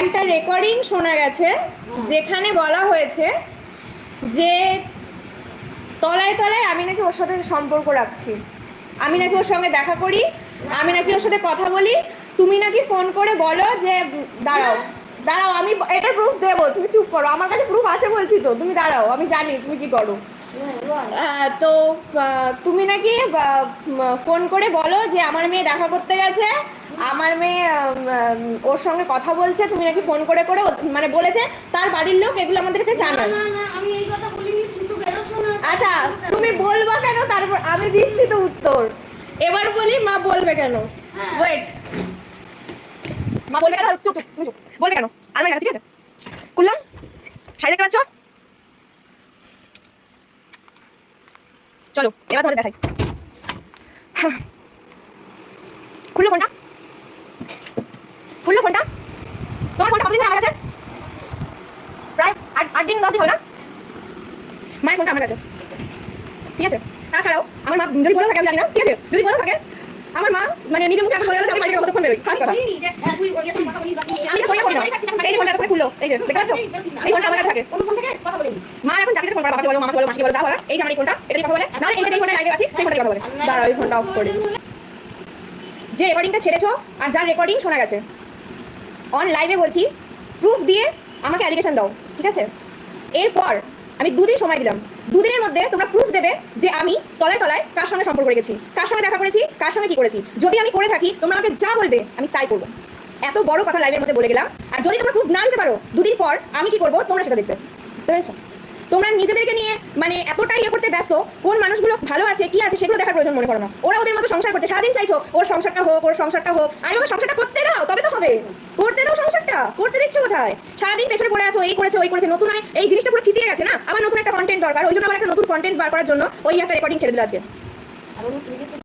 একটা রেকর্ডিং শোনা গেছে যেখানে বলা হয়েছে যে তলায় তলায় আমি নাকি ওর সাথে সম্পর্ক রাখছি। আমি নাকি ওর সঙ্গে দেখা করি আমি নাকি ওর সাথে কথা বলি। তুমি নাকি ফোন করে বলো যে দাঁড়াও দাঁড়াও আমি এটা প্রুফ দেবো। তুমি চুপ করো। আমার কাছে প্রুফ আছে বলছি তো। তুমি দাঁড়াও আমি জানি তুমি কি করো। তো তুমি নাকি ফোন করে বলো যে আমার মেয়ে দেখা করতে গেছে। আমার মেয়ে ওর সঙ্গে কথা বলছে তুমি নাকি ফোন করে করে মানে বলেছে তার বাড়ির লোক এগুলো আমাদেরকে না, জানায়। না, না, আমি এই কথা বলিনি, তুই তো বেরোসও না। আচ্ছা তুমি বলবা কেন? তারপর আমি দিচ্ছি তো উত্তর। এবার বলি মা বলবে কেন? হ্যাঁ। ওয়েট মা বলবে কেন? চুপ চুপ বলবে কেন? আমি ঠিক আছে? কেন চলো এবার তোমাদের দেখাই। হ্যাঁ। খুললো ফোনটা? খুললো ফোনটা? তোমার ফোনটা কতদিন আমার কাছে? প্রায় আট আট দিন দশ দিন হলো না? মায়ের ফোনটা আমার কাছে। ঠিক আছে? তাছাড়াও আমার মা যদি বলে থাকে আমি জানি না। ঠিক আছে? যদি বলে থাকে আমার মা মানে নিজের মুখে আমাকে বলে গেলে আমি বাড়ি কতক্ষণ বেরোই ফার্স্ট কথা। হ্যাঁ, আমি করি না যে ফোনটা এত খুললো এই যে দেখতে পাচ্ছ? এই ফোনটা আমার কাছে থাকে। অন্য ফোন থেকে কথা বলিনি। মা এখন যাকে ফোন বাবাকে বলো মামাকে বলো মাসিকে বলো যা বলার এই যে আমার এই ফোনটা এটা কথা বলে। নাহলে এই যে এই ফোনটা লাইভে আছি সেই ফোনটা কথা বলে। দাঁড়াও এই ফোনটা অফ করি যে রেকর্ডিংটা ছেড়েছো আর যার রেকর্ডিং শোনা গেছে অন লাইভে বলছি প্রুফ দিয়ে আমাকে অ্যালিগেশন দাও ঠিক আছে? এরপর আমি দুদিন সময় দিলাম। দুদিনের মধ্যে তোমরা প্রুফ দেবে যে আমি তলায় তলায় কার সঙ্গে সম্পর্ক রেখেছি কার সঙ্গে দেখা করেছি কার সঙ্গে কি করেছি। যদি আমি করে থাকি তোমরা আমাকে যা বলবে আমি তাই করব। এত বড় কথা লাইভের মধ্যে বলে গেলাম। আর যদি তোমরা প্রুফ না পারো, দুদিন পর আমি কি করব? তোমরা সেটা দেখবে। বুঝতে পেরেছ? তোমরা নিজেদেরকে নিয়ে মানে এতটাই ইয়ে করতে ব্যস্ত, কোন মানুষগুলো ভালো আছে, কি আছে, সেগুলো দেখার প্রয়োজন মনে করো না। ওরা ওদের মতো সংসার করতে সারাদিন চাইছো, ওর সংসারটা হোক, ওর সংসারটা হোক, আরে বাবা সংসারটা করতে দাও, তবে তো হবে। করতে দাও সংসারটা, করতে দিচ্ছ কোথায়? সারাদিন পেছনে পড়ে আছো, এই করেছে, ওই করেছে, নতুন আয়- এই জিনিসটা পুরো থিতিয়ে গেছে না? আবার নতুন একটা কন্টেন্ট দরকার, ওই জন্য আবার একটা নতুন কন্টেন্ট বার করার জন্য ওই একটা রেকর্ডিং ছেড়ে দিল আজকে।